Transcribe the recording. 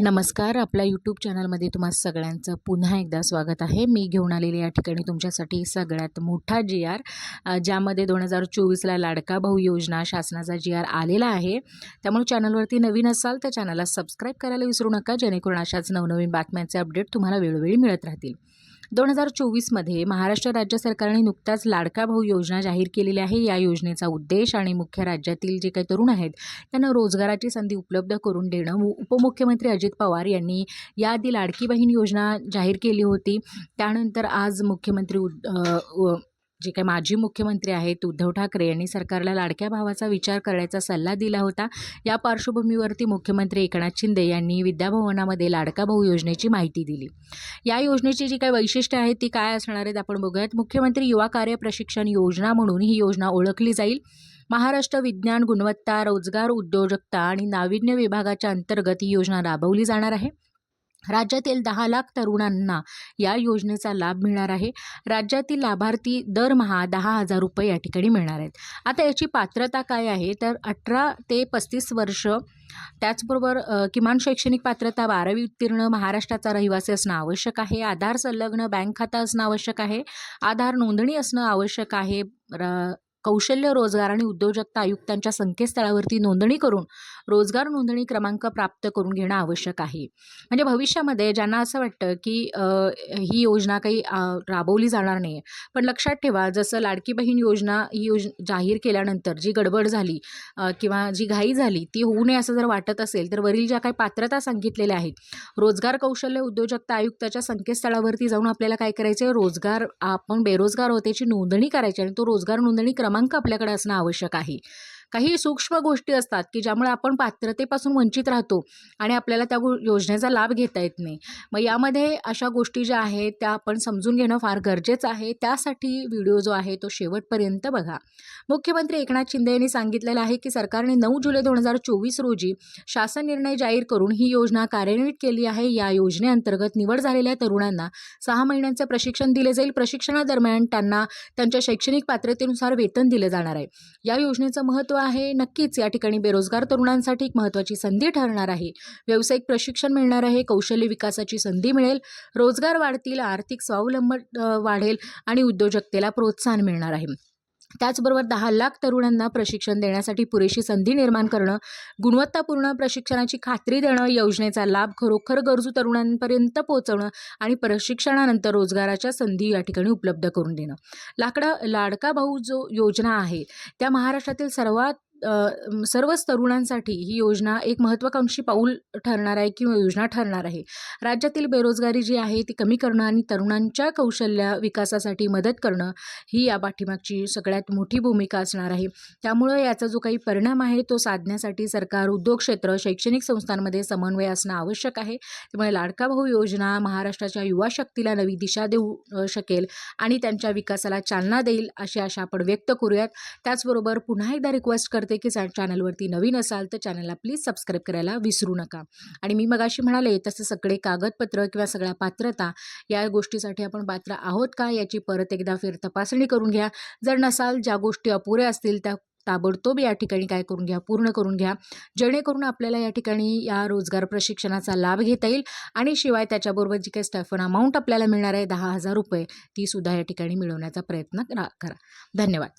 नमस्कार आपल्या यूट्यूब चॅनलमध्ये तुम्हा सगळ्यांचं पुन्हा एकदा स्वागत आहे. मी घेऊन आलेले या ठिकाणी तुमच्यासाठी सगळ्यात मोठा जी आर ज्यामध्ये दोन हजार चोवीसला लाडका भाऊ योजना शासनाचा जी आर आलेला आहे. त्यामुळे चॅनलवरती नवीन असाल तर चॅनलला सबस्क्राईब करायला विसरू नका. जेणेकरून अशाच नवनवीन बातम्यांचे अपडेट तुम्हाला वेळोवेळी मिळत राहतील. दोन हजार चोवीसमध्ये महाराष्ट्र राज्य सरकारने नुकताच लाडका भाऊ योजना जाहीर केलेली आहे. या योजनेचा उद्देश आणि मुख्य राज्यातील जे काही तरुण आहेत त्यांना रोजगाराची संधी उपलब्ध करून देणं. उपमुख्यमंत्री अजित पवार यांनी याआधी लाडकी बहीण योजना जाहीर केली होती. त्यानंतर आज मुख्यमंत्री उद- जे काही माजी मुख्यमंत्री आहेत उद्धव ठाकरे यांनी सरकारला लाडक्या भावाचा विचार करण्याचा सल्ला दिला होता. या पार्श्वभूमीवरती मुख्यमंत्री एकनाथ शिंदे यांनी विद्याभवनामध्ये लाडका भाऊ योजनेची माहिती दिली. या योजनेची जी काही वैशिष्ट्य आहेत ती काय असणार आहेत आपण बघूयात. मुख्यमंत्री युवा कार्य प्रशिक्षण योजना म्हणून ही योजना ओळखली जाईल. महाराष्ट्र विज्ञान गुणवत्ता रोजगार उद्योजकता आणि नाविन्य विभागाच्या अंतर्गत ही योजना राबवली जाणार आहे. राज्यातील दहा लाख तरुणांना या योजनेचा लाभ मिळणार आहे. राज्यातील लाभार्थी दरमहा दहा हजार रुपये या ठिकाणी मिळणार आहेत. आता याची पात्रता काय आहे? तर अठरा ते पस्तीस वर्ष त्याचबरोबर किमान शैक्षणिक पात्रता बारावी उत्तीर्ण महाराष्ट्राचा रहिवासी असणं आवश्यक आहे. आधार संलग्न बँक खाता असणं आवश्यक आहे. आधार नोंदणी असणं आवश्यक आहे. र कौशल्य रोजगार आणि उद्योजकता आयुक्तांच्या संकेतस्थळावरती नोंदणी करून रोजगार नोंदणी क्रमांक प्राप्त करून घेणं आवश्यक आहे. म्हणजे भविष्यामध्ये ज्यांना असं वाटतं की ही योजना काही राबवली जाणार नाही पण लक्षात ठेवा जसं लाडकी बहीण योजना ही योज जाहीर केल्यानंतर जी गडबड झाली किंवा जी घाई झाली ती होऊ नये असं जर वाटत असेल तर वरील ज्या काही पात्रता सांगितलेल्या आहेत रोजगार कौशल्य उद्योजकता आयुक्ताच्या संकेतस्थळावरती जाऊन आपल्याला काय करायचं आहे रोजगार आपण बेरोजगार होतेची नोंदणी करायची आणि तो रोजगार नोंदणी क्रमांक आपल्याकडे असणं आवश्यक आहे. काही सूक्ष्म गोष्टी असतात की ज्यामुळे आपण पात्रतेपासून वंचित राहतो आणि आपल्याला त्या गो योजनेचा लाभ घेता येत नाही. मग यामध्ये अशा गोष्टी ज्या आहेत त्या आपण समजून घेणं फार गरजेचं आहे. त्यासाठी व्हिडिओ जो आहे तो शेवटपर्यंत बघा. मुख्यमंत्री एकनाथ शिंदे यांनी सांगितलेलं आहे की सरकारने नऊ जुलै दोन हजार चोवीस रोजी शासन निर्णय जाहीर करून ही योजना कार्यान्वित केली आहे. या योजनेअंतर्गत निवड झालेल्या तरुणांना सहा महिन्यांचे प्रशिक्षण दिले जाईल. प्रशिक्षणादरम्यान त्यांना त्यांच्या शैक्षणिक पात्रतेनुसार वेतन दिलं जाणार आहे. या योजनेचं महत्त्व आहे. नक्कीच या ठिकाणी बेरोजगार तरुणांसाठी एक महत्त्वाची संधी ठरणार आहे. व्यावसायिक प्रशिक्षण मिळणार आहे. कौशल्य विकासाची संधी मिळेल. रोजगार वाढतील. आर्थिक स्वावलंबन वाढेल आणि उद्योजकतेला प्रोत्साहन मिळणार आहे. त्याचबरोबर दहा लाख तरुणांना प्रशिक्षण देण्यासाठी पुरेशी संधी निर्माण करणं गुणवत्तापूर्ण प्रशिक्षणाची खात्री देणं योजनेचा लाभ खरोखर गरजू तरुणांपर्यंत पोहोचवणं आणि प्रशिक्षणानंतर रोजगाराच्या संधी या ठिकाणी उपलब्ध करून देणं. लाकडा लाडका भाऊ जो योजना आहे त्या महाराष्ट्रातील सर्वात सर्वच तरुणांसाठी ही योजना एक महत्त्वाकांक्षी पाऊल ठरणार आहे किंवा योजना ठरणार आहे. राज्यातील बेरोजगारी जी आहे ती कमी करणं आणि तरुणांच्या कौशल्य विकासासाठी मदत करणं ही या पाठीमागची सगळ्यात मोठी भूमिका असणार आहे. त्यामुळं याचा जो काही परिणाम आहे तो साधण्यासाठी सरकार उद्योग क्षेत्र शैक्षणिक संस्थांमध्ये समन्वय असणं आवश्यक आहे. त्यामुळे लाडका भाऊ योजना महाराष्ट्राच्या युवा शक्तीला नवी दिशा देऊ शकेल आणि त्यांच्या विकासाला चालना देईल अशी आशा आपण व्यक्त करूयात. त्याचबरोबर पुन्हा एकदा रिक्वेस्ट करते की चॅनलवरती नवीन असाल तर चॅनलला प्लीज सबस्क्राईब करायला विसरू नका. आणि मी मगाशी म्हणाले तसे सगळे कागदपत्र किंवा सगळ्या पात्रता या गोष्टीसाठी आपण पात्र आहोत का? याची परत एकदा फेर तपासणी करून घ्या. जर नसाल ज्या गोष्टी अपुऱ्या असतील त्या ताबडतोब या ठिकाणी काय करून घ्या पूर्ण करून घ्या. जेणेकरून आपल्याला या ठिकाणी या रोजगार प्रशिक्षणाचा लाभ घेता येईल. आणि शिवाय त्याच्याबरोबर जी काही स्टॅफन अमाऊंट आपल्याला मिळणार आहे दहा हजार रुपये ती सुद्धा या ठिकाणी मिळवण्याचा प्रयत्न करा करा. धन्यवाद.